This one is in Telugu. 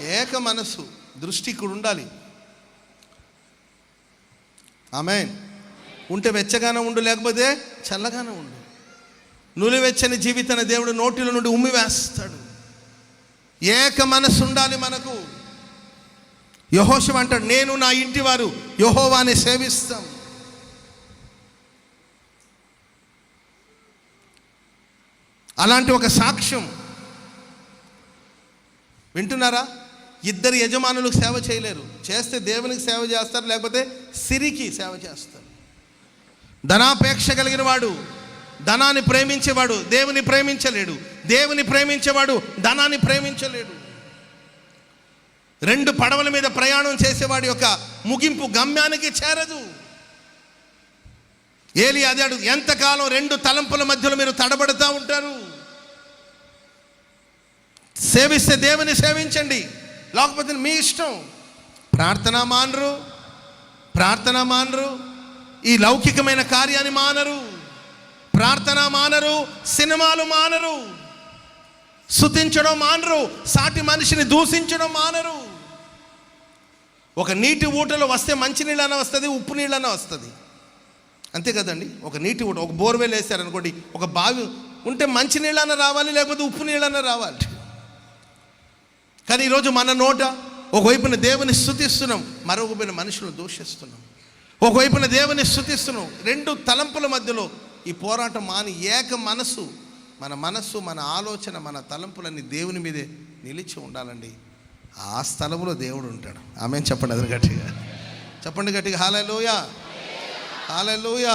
ఏక మనస్సు దృష్టి ఇక్కడ ఉండాలి ఆమె ఉంటే వెచ్చగానే ఉండు లేకపోతే చల్లగానే ఉండు. నులివెచ్చని జీవితాన్ని దేవుడు నోటిలో నుండి ఉమ్మి వేస్తాడు. ఏక మనసు ఉండాలి మనకు. యహోశం అంటాడు నేను నా ఇంటి వారు యహోవాని సేవిస్తాం. అలాంటి ఒక సాక్ష్యం. వింటున్నారా? ఇద్దరు యజమానులకు సేవ చేయలేరు. చేస్తే దేవునికి సేవ చేస్తారు లేకపోతే సిరికి సేవ చేస్తారు. ధనాపేక్ష కలిగిన వాడు ధనాన్ని ప్రేమించేవాడు దేవుని ప్రేమించలేడు. దేవుని ప్రేమించేవాడు ధనాన్ని ప్రేమించలేడు. రెండు పడవల మీద ప్రయాణం చేసేవాడి యొక్క ముగింపు గమ్యానికి చేరదు. ఏలి అదాడు ఎంతకాలం రెండు తలంపుల మధ్యలో మీరు తడబడుతూ ఉంటారు? సేవిస్తే దేవుని సేవించండి. లేకపోతే మీ ఇష్టం. ప్రార్థన మానరు ప్రార్థన మానరు ఈ లౌకికమైన కార్యాన్ని మానరు. ప్రార్థన మానరు సినిమాలు మానరు. శుతించడం మానరు సాటి మనిషిని దూషించడం మానరు. ఒక నీటి ఊటలో వస్తే మంచి నీళ్ళన వస్తుంది ఉప్పు నీళ్ళన వస్తుంది. అంతే కదండి? ఒక నీటి ఊట ఒక బోర్వెల్ వేసారనుకోండి ఒక బావి ఉంటే మంచి నీళ్ళన రావాలి లేకపోతే ఉప్పు నీళ్ళన రావాలి. కానీ ఈరోజు మన నోట ఒకవైపున దేవుని స్థుతిస్తున్నాం మరొకవైపున మనుషులను దూషిస్తున్నాం. ఒకవైపున దేవుని స్థుతిస్తున్నాం రెండు తలంపుల మధ్యలో ఈ పోరాటం మాని ఏక మనసు మన మనస్సు మన ఆలోచన మన తలంపులన్నీ దేవుని మీదే నిలిచి ఉండాలండి. ఆ స్థలంలో దేవుడు ఉంటాడు. ఆమె చెప్పండి అది గట్టిగా చెప్పండి గట్టిగా. హాలలోయ హాలలోయ